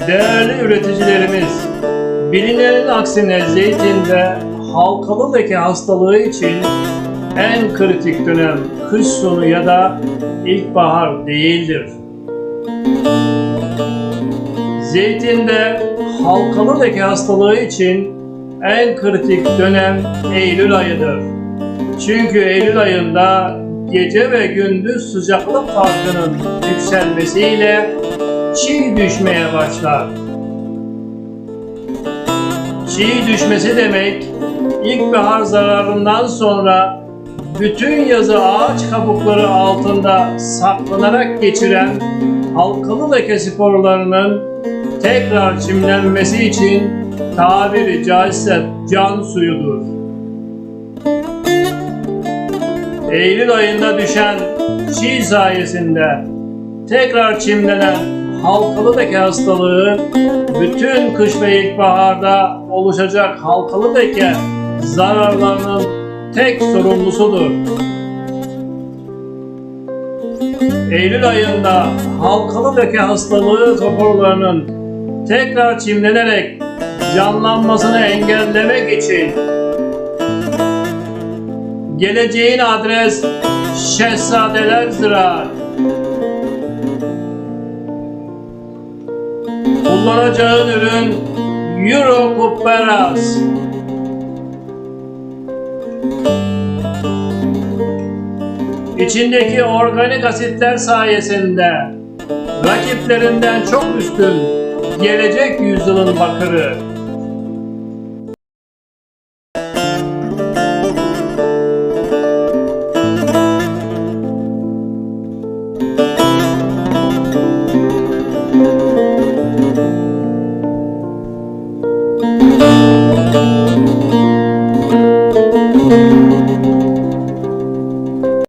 Değerli üreticilerimiz, bilinenin aksine zeytinde halkalı leke hastalığı için en kritik dönem kış sonu ya da ilkbahar değildir. Zeytinde halkalı leke hastalığı için en kritik dönem Eylül ayıdır. Çünkü Eylül ayında gece ve gündüz sıcaklık farkının yükselmesiyle çiğ düşmeye başlar. Çiğ düşmesi demek ilkbahar zararından sonra bütün yazı ağaç kabukları altında saklanarak geçiren halkalı leke sporlarının tekrar çimlenmesi için tabiri caizse can suyudur. Eylül ayında düşen çiğ sayesinde tekrar çimlenen halkalı leke hastalığı bütün kış ve ilkbaharda oluşacak halkalı leke zararlarının tek sorumlusudur. Eylül ayında halkalı leke hastalığı toporlarının tekrar çimlenerek canlanmasını engellemek için geleceğin adres Şehzadeler Ziraat Kullanacağın ürün Euro Cooperas. İçindeki organik asitler sayesinde rakiplerinden çok üstün gelecek yüzyılın bakırı